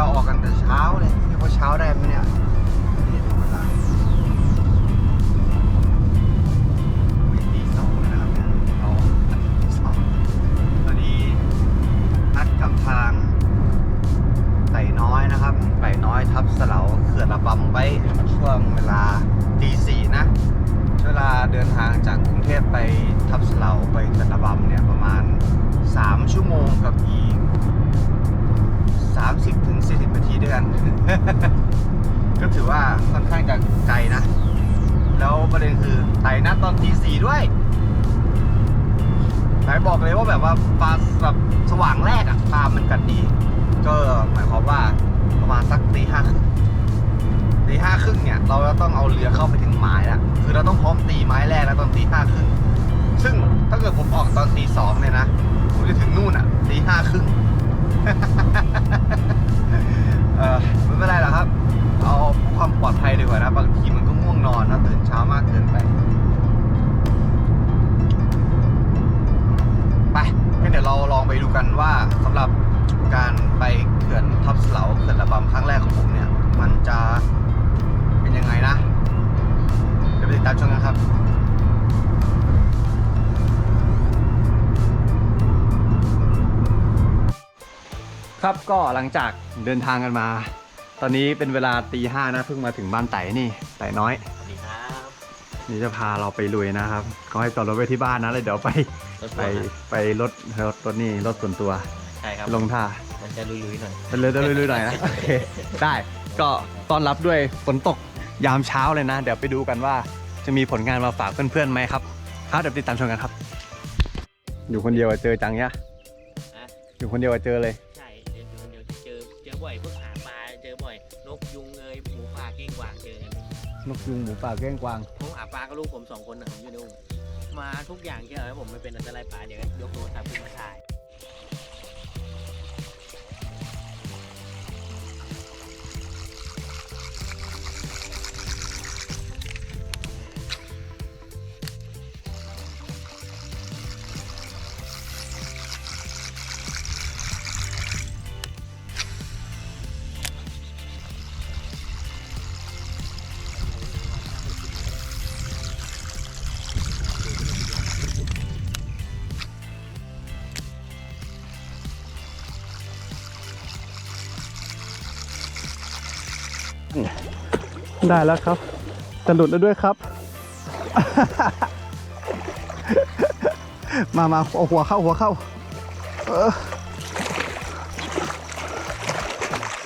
เราออกกันแต่เช้าเลยเรียกว่าเช้าได้ไหมเนี่ยวลาไม่ตีสองแล้วนะครับเราออกกันตีสองตอนนี้นัดกับทางไต่น้อยนะครับไต่น้อยทับสลาเขื่อนระบำไว้ช่วงเวลาตีสี่นะเวลาเดินทางจากกรุงเทพไปทับสลาไปเขื่อนระบำเนี่ยประมาณ 3 ชั่วโมงกับอีก 30ถึง40นาทีด้วยกัน ก็ถือว่าค่อนข้างจะไกลนะ แล้วประเด็นคือไต่นัดตอนตีสี่ด้วยไหนบอกเลยว่าแบบว่าฟ้าแบบสว่างแรกอะตามมันกันดี ก็หมายความว่าประมาณสักตีห้าตีห้าครึ่งเนี่ย เราจะต้องเอาเรือเข้าไปถึงหมายล้วคือเราต้องพร้อมตีไม้แรกแล้วตอนตีห้าครึ่งซึ่งถ้าเกิดผมออกตอนตีสองเนี่ยนะผมจะถึงนู่นอะตีห้าครึ่ง เออไม่เป็นไรหรอกครับ เอาความปลอดภัยดีกว่านะ บางทีมันก็ง่วงนอนนะตื่นเช้ามากเกินไป ไปงั้นเดี๋ยวเราลองไปดูกันว่าสำหรับการไปเขื่อนทับเสลาเขื่อนระบำครั้งแรกของผมเนี่ย มันจะเป็นยังไงนะ เดี๋ยวไปติดตามชมกันครับ ครับก็หลังจากเดินทางกันมา ตอนนี้เป็นเวลาตีห้านะเพิ่งมาถึงบ้านไต่นี่ไต่น้อยสวัสดีครับนี่จะพาเราไปลุยนะครับ ก็ให้จอดรถไว้ที่บ้านนะแล้วเดี๋ยวไปรถไปทัวร์ไปรถรถรถนี่รถส่วนตัวใช่ครับลงท่ามันจะลุยๆหน่อยไปเลยจะลุยๆหน่อยนะโอเคได้ก็ต้อนรับด้วยฝนตกยามเช้าเลยนะ เดี๋ยวไปดูกันว่าจะมีผลงานมาฝากเพื่อนๆไหมครับครับเดี๋ยวติดตามชมกันครับ อยู่คนเดียวอะเจอจังเนี้ยะอยู่คนเดียวอะเจอเลย บ่อยพวกหาปลาเจอบ่อยนกยุงเอยหมูป่ากิ้งกวางเจอกันนกยุงหมูป่าเก้งกวาง ผมหาปลาก็ลูกผมสองคนนะผมอยู่ในอุ้งมาทุกอย่างที่เอาให้ผมไม่เป็นอันตรายปลาเดี๋ยวยกโทรศัพท์ขึ้นมาถ่าย ได้แล้วครับจะหลุดแล้วด้วยครับ มามาเอาหัวเข้าหัวเข้า เออ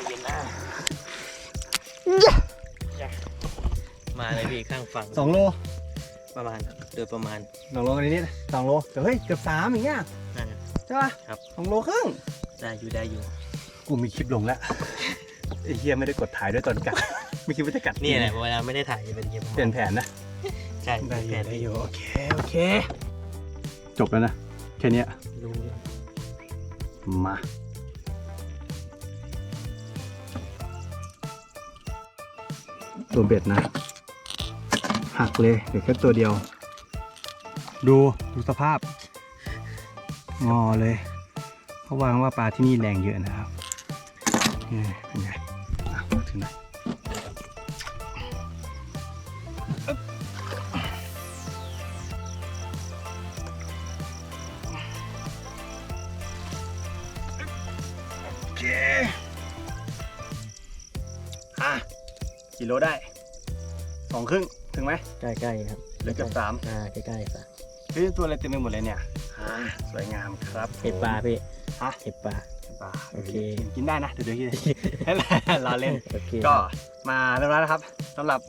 เย็นหน้าเย้มาเลยพี่ข้างฝั่งสองโลประมาณโดยประมาณสองโลกันนิดๆสองโลเดี๋ยวเฮ้ยเกือบสามอย่างเงี้ยนั่นน่ะใช่ป่ะครับสองโลครึ่งได้อยู่ได้อยู่ กูมีคลิปลงแล้วไอ้เฮียไม่ได้กดถ่ายด้วยตอนกัด ไม่คิดว่าจะกัดนี่แหละเวลาไม่ได้ถ่ายจะเป็นเกมเปลี่ยนแผนนะ ใช่ได้อยู่แผนได้อยู่โอเคโอเค จบแล้วนะ แค่เนี้ยรู้มาตัวเบ็ดนะ หักเลยเหลือแค่ตัวเดียว ดูดูสภาพ งอเลยเขาวางว่าปลาที่นี่แรงเยอะนะครับนี่เป็นไง อเคอะกี่โลได้สองครึ่งถึงไหม ใกล้ๆครับเหลือเกือบสาม อ่าใกล้ๆปลาเฮ้ยตัวอะไรเต็มไปหมดเลยเนี่ยอ่าสวยงามครับเห็ดปลาพี่ฮะเห็ดปลาเห็ดปลาโอเคกินกินได้นะ เดี๋ยวเดี๋ยวกินรอเล่น โอเคก็มาเรียบร้อยแล้วครับสำหรับ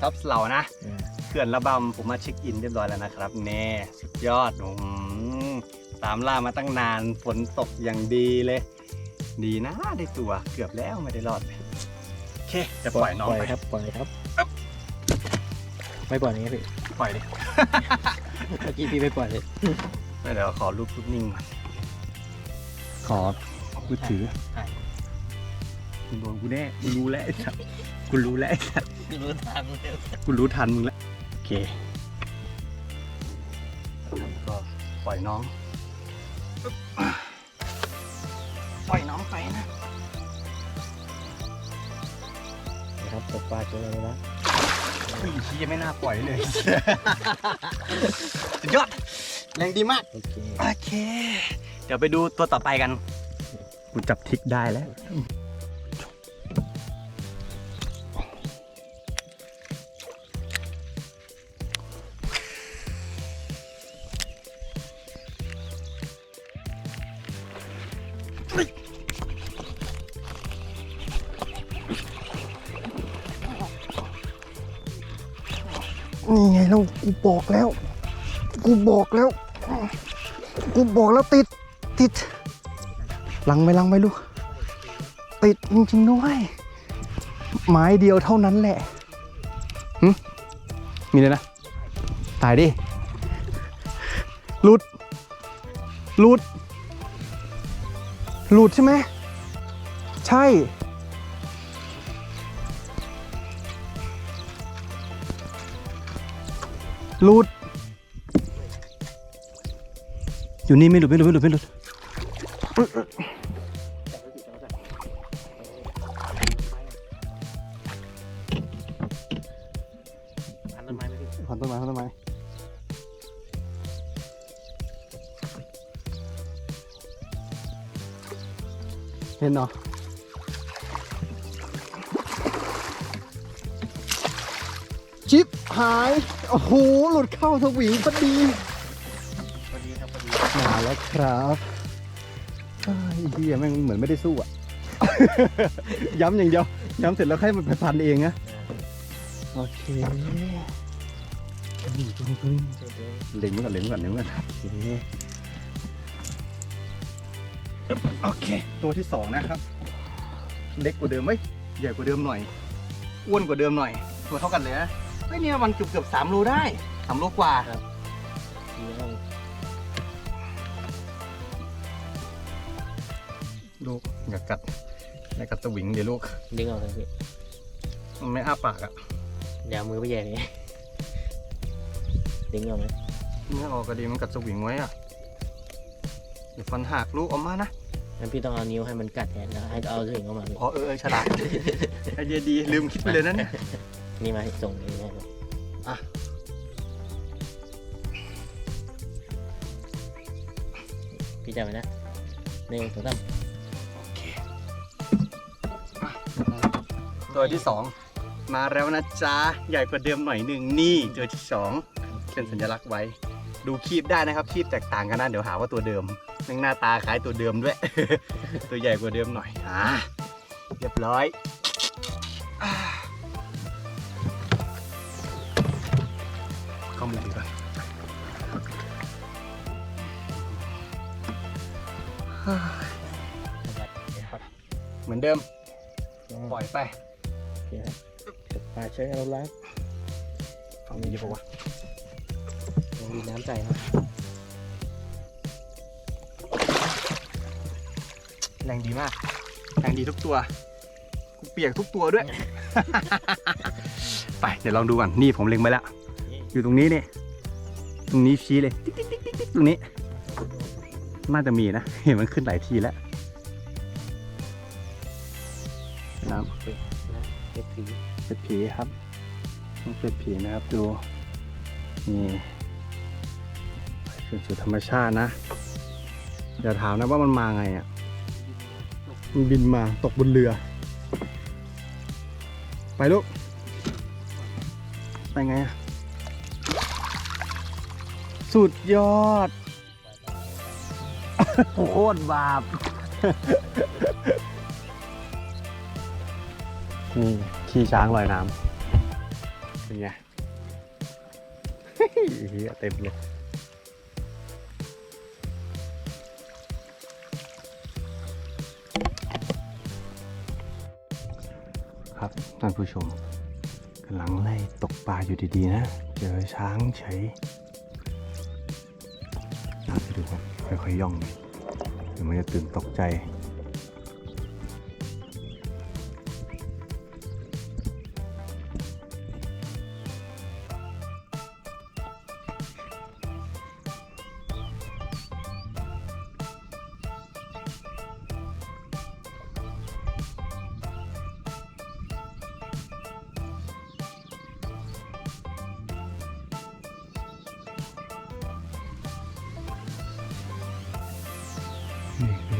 ท็อปเหล่านะ อ่าเขื่อนระบำผมมาเช็คอินเรียบร้อยแล้วนะครับแน่สุดยอดอืมตามล่ามาตั้งนานฝนตกอย่างดีเลย ดีนะได้ตัวเกือบแล้วไม่ได้รอดเลยโอเคจะปล่อยน้องปล่อยไปครับ ปล่อยครับ ไม่ปล่อยอย่างเงี้ยพี่ ปล่อยดิเมื่อกี้พี่ไม่ปล่อยเลยไม่เดี๋ยวขอรูปรูปนิ่งก่อนขอมือถือใช่คุณโดนกูแน่กูรู้แล้วไอ้สัสกูรู้แล้วไอ้สัสรู้ทันเลยกูรู้ทันมึงแล้วโอเคก็ปล่อยน้องปล่ อยนะครับตกปลาเจอเลยนะผู้หญิงชี้ยังไม่น่าปล่อยเลย สุดยอด แรงดีมาก โอเค โอเค เดี๋ยวไปดูตัวต่อไปกัน กูจับทิกได้แล้ว บอกแล้ว กูบอกแล้ว กูบอกแล้วติด ติดลังไม่ลังไม่ลูก ติดจริงๆด้วยไม้เดียวเท่านั้นแหละหึมีเลยนะ ตายดิหลุดหลุดหลุดใช่ไหม ใช่ หลุด อยู่นี่ไม่หลุดไม่หลุดไม่หลุดไม่หลุดพันต้นไม้ไหมพี่พันต้นไม้พันต้นไม้เห็นเนาะชิป หาย โอ้โห หลุดเข้าสวิงพอดี พอดีครับพอดีมาแล้วครับไอ้เฮียแม่งเหมือนไม่ได้สู้อะ ย้ำอย่างเดียว ย้ำเสร็จแล้วให้มันไปพันเองนะ โอเคนี่ตัวนี้ตัวนี้เจอเจอเล็งไว้ก่อนเล็งไว้ก่อนเล็งไว้ก่อนโอเคโอเค ตัวที่สองนะครับ เล็กกว่าเดิมไหมใหญ่กว่าเดิมหน่อย อ้วนกว่าเดิมหน่อย ตัวเท่ากันเลยนะ เฮ้ยเนี่ยมันเกือบเกือบสามโลได้สามโลกว่าดีมากลูกอย่ากัดอย่ากัดสวิงเดี๋ยวลูก ดึงออกเลยพี่มันไม่อ้าปากอะอย่าเอามือไปแย่นี่ดึงออกไหมไม่ออกก็ดีมันกัดสวิงไว้อะเดี๋ยวฟันหักลูกออกมานะงั้นพี่ต้องเอานิ้วให้มันกัดแทนแล้วให้เอาถึงเข้ามาพี่อ๋อเออเออฉลาดไอเดียดีลืมคิดไปเลยนะเนี่ย นี่มาส่งนี่นะอะพี่จำไว้นะหนึ่งสองสามโอเคตัวที่สองมาแล้วนะจ๊ะ ใหญ่กว่าเดิมหน่อยหนึ่งนี่ตัวที่สองเป็นสัญลักษณ์ไว้ ดูคีบได้นะครับคีบแตกต่างกันนะเดี๋ยวหาว่าตัวเดิมแม่งหน้าตาคล้ายตัวเดิมด้วย ตัวใหญ่กว่าเดิมหน่อยอะเรียบร้อยามือดีกว่าครับเหมือนเดิม ปล่อยไปโอเคครับตกปลาใช้เราล้างฝั่งนี้ดีปะวะลงดีน้ำใจครับแรงดีมาก แรงดีทุกตัว กูเปียกทุกตัวด้วย ไป เดี๋ยวลองดูก่อน นี่ผมเล็งไปแล้ว อยู่ตรงนี้นี่ตรงนี้ชี้เลยติ๊กติ๊กติ๊กติ๊กตรงนี้ น่าจะมีนะ เห็นมันขึ้นหลายทีแล้วน้ำเก็บผีเป็ดผีครับเป็ดผีนะครับ ดูนี่ขึ้นสู่ธรรมชาตินะอย่าถามนะว่ามันมาไงอะมันบินมาตกบนเรือ ไปลูก ไปไงอะ สุดยอด โคตรบาป นี่ขี่ช้างลอยน้ำเป็นไงเฮียเต็มเลย ครับท่านผู้ชมกำลังไล่ตกปลาอยู่ดีๆนะ เจอช้างเฉย ค่อยๆย่องเดี๋ยวมันจะตื่นตกใจ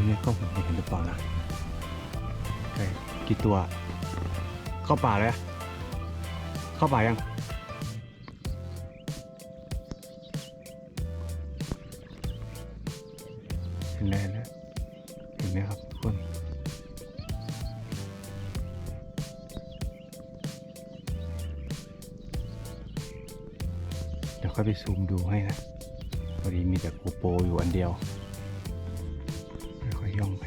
ในกล้องผมเห็นหรือเปล่านะกี่ตัว เข้าป่าเลยอะเข้าป่ายัง ยๆย่องไป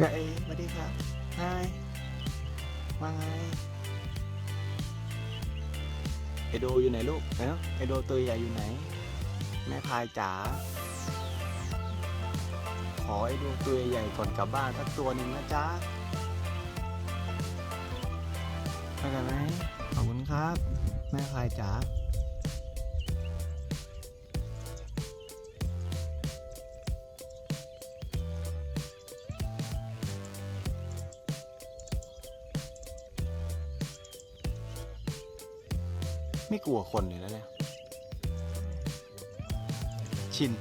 เฮ้ยสวัสดีครับไฮว่าไง ไอโดอยู่ไหนลูกเอ้าไอโดตัวใหญ่อยู่ไหน แม่พายจ๋าขอไอโดตัวใหญ่ก่อนกลับบ้านสักตัวหนึ่งนะจ๊ะเข้าใจไหมขอบคุณครับ แม่พายจ๋า ไม่กลัวคนเลยนะเนี่ย ชิน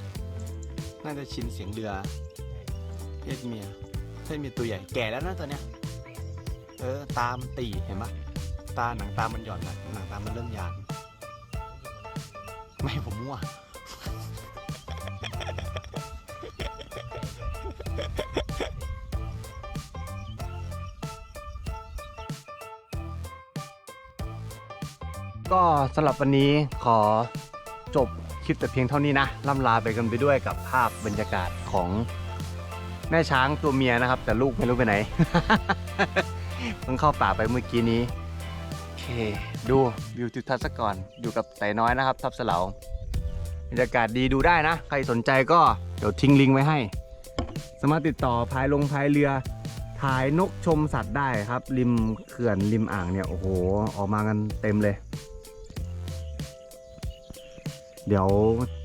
น่าจะชินเสียงเรือ เพศเมีย เพศเมียตัวใหญ่แก่แล้วนะตัวเนี้ย เออ ตามตีเห็นปะตาหนังตามันหย่อนนะหนังตามันเริ่มหยาดไม่ผมมั่ว ก็สำหรับวันนี้ขอจบคลิปแต่เพียงเท่านี้นะล่ำลาไปกันไปด้วยกับภาพบรรยากาศของแม่ช้างตัวเมียนะครับ แต่ลูกไม่รู้ไปไหน เพิ่งเข้าป่าไปเมื่อกี้นี้โอเคดูวิวทิวทัศน์ซะก่อนอยู่กับไต่น้อยนะครับ ทับเสลาบรรยากาศดีดูได้นะ ใครสนใจก็เดี๋ยวทิ้งลิงก์ไว้ให้ สามารถติดต่อพายลงพายเรือถ่ายนกชมสัตว์ได้ครับ ริมเขื่อนริมอ่างเนี่ยโอ้โห ออกมากันเต็มเลย เดี๋ยว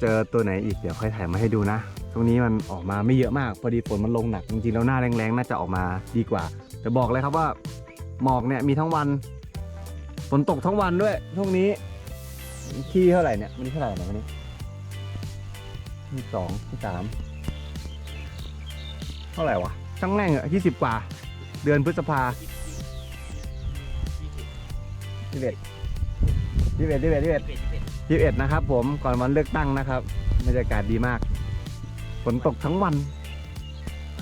เจอตัวไหนอีกเดี๋ยวค่อยถ่ายมาให้ดูนะตรงนี้มันออกมาไม่เยอะมาก พอดีฝนมันลงหนักจริงๆแล้วหน้าแรงๆ น่าจะออกมาดีกว่า แต่บอกเลยครับว่าหมอกเนี่ยมีทั้งวัน ฝนตกทั้งวันด้วย ช่วงนี้ที่เท่าไหร่เนี่ยวันนี้เท่าไหร่นะวันนี้ที่สองที่สามเท่าไหร่วะช่างแรงอะยี่สิบกว่า เดือนพฤษภายี่สิบเอ็ดยี่สิบเอ็ดยี่สิบเอ็ด ยี่สิบเอ็ดเป็ดเป็ดยี่สิบเอ็ดนะครับผมก่อนวันเลือกตั้งนะครับบรรยากาศดีมาก ฝนตกทั้งวัน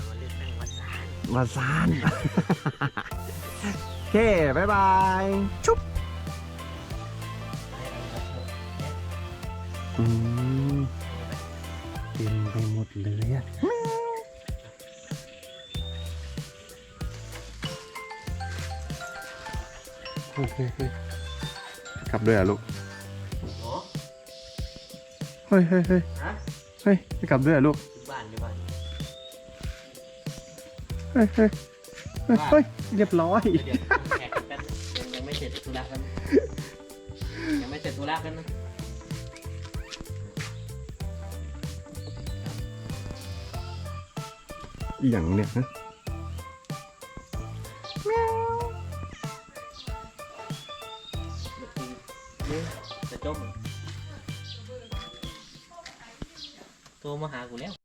มันเลือกตั้งวันศาลมาซานโอเคบ๊ายบาย ชุบอืมเต็มไปหมดเลยอะเฮ้ยเฮ้ยเฮ้ยกลับด้วยเหรอะลูกโอ้เฮ้ยเฮ้ยเฮ้ยฮะเฮ้ยจะกลับด้วยเหรอะลูกอยู่บ้านอยู่บ้านเฮ้ยเฮ้ยเฮ้ยเฮ้ยเรียบร้อย เดี๋ยวแขกกันยังยังไม่เสร็จธุระกันยังไม่เสร็จธุระกันนะอีหยังเนี่ยฮะ มาหากูแล้ว